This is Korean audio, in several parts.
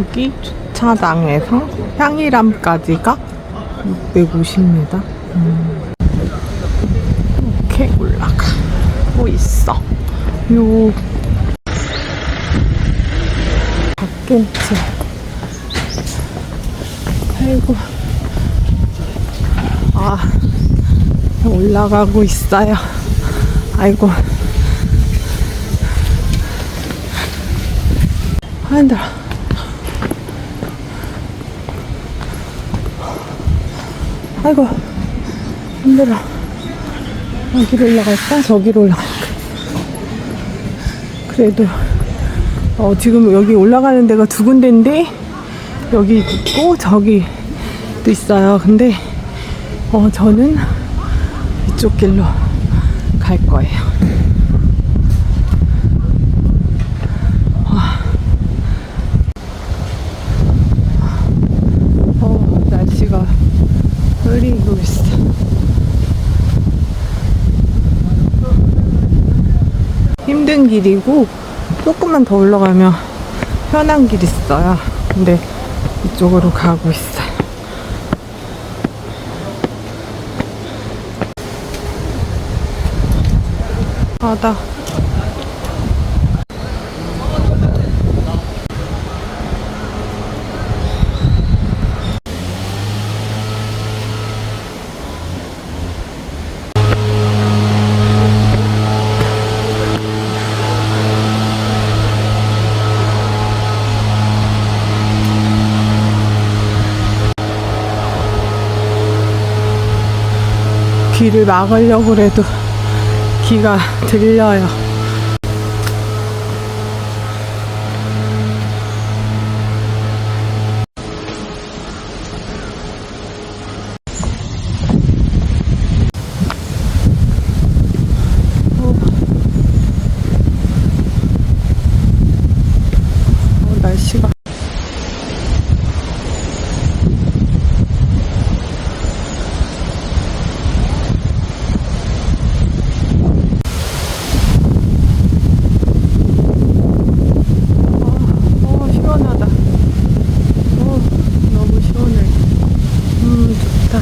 여기 주차장에서 향일암까지가 650m. 음. 이렇게 올라가고 있어. 요 갓김치. 아이고. 아, 올라가고 있어요. 아이고. 아, 힘들어. 아이고, 힘들어. 여기로 올라갈까? 저기로 올라갈까? 그래도, 어, 지금 여기 올라가는 데가 두 군데인데, 여기 있고, 저기도 있어요. 근데, 어, 저는 이쪽 길로 갈 거예요. 어, 날씨가 흐리고 있어. 힘든 길이고, 조금만 더 올라가면 편한 길 있어요. 근데 이쪽으로 가고 있어요. 바다. 귀를 막으려고 그래도 귀가 들려요. 어. 어, 날씨가 어, 시원하다. 어, 너무 시원해. 음, 좋다.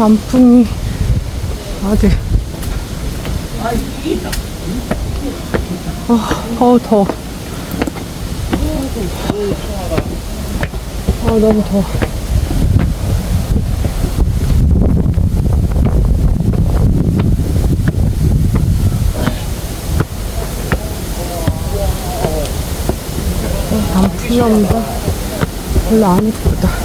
단풍이 아주 어, 어 더워. 어 너무 더워. 어, 단풍이 없다 별로 안 이쁘다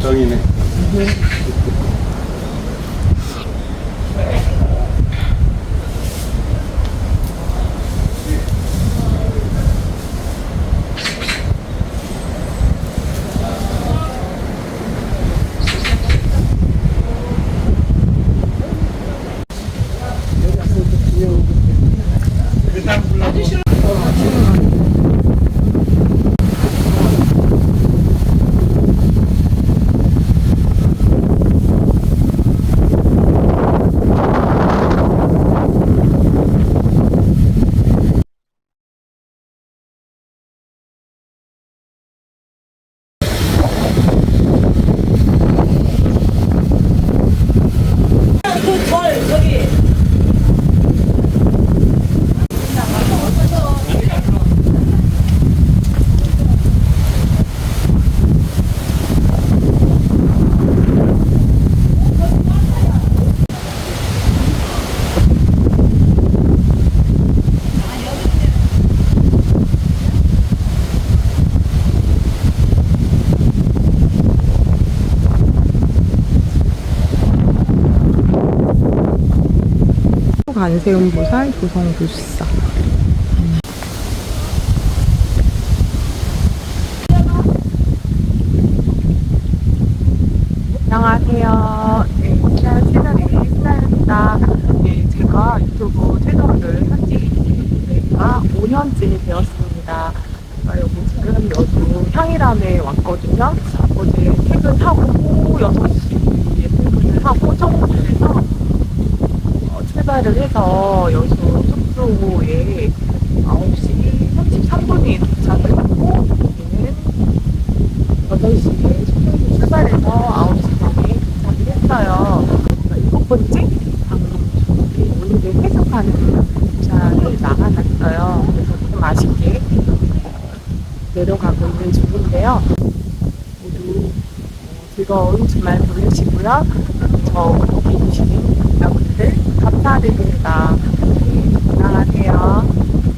정이네. 네. 간세음보살 조성불사 안녕하세요. 네, 시간 채널의 시사입니다. 네, 제가 유튜브 채널을 한지 가 5년째 되었습니다. 제가 여기 지금 여주 향이람에 왔거든요. 어제 퇴근하고 6시에 퇴근을 하고 청주에서 어, 출발을 해서 여수 숙소에 9시 33분에 도착을 하고 여기는 8시에 숙소에서 출발해서 9시 반에 도착을 했어요. 제가 일곱 번째 방송 중에 오늘은 해석하는 도착을 나가놨어요. 그래서 좀 아쉽게 어, 내려가고 있는 중인데요. 모두 어, 즐거운 주말 보내시고요. 저 계시는 여러분들 감사드립니다. 네, 건강하세요.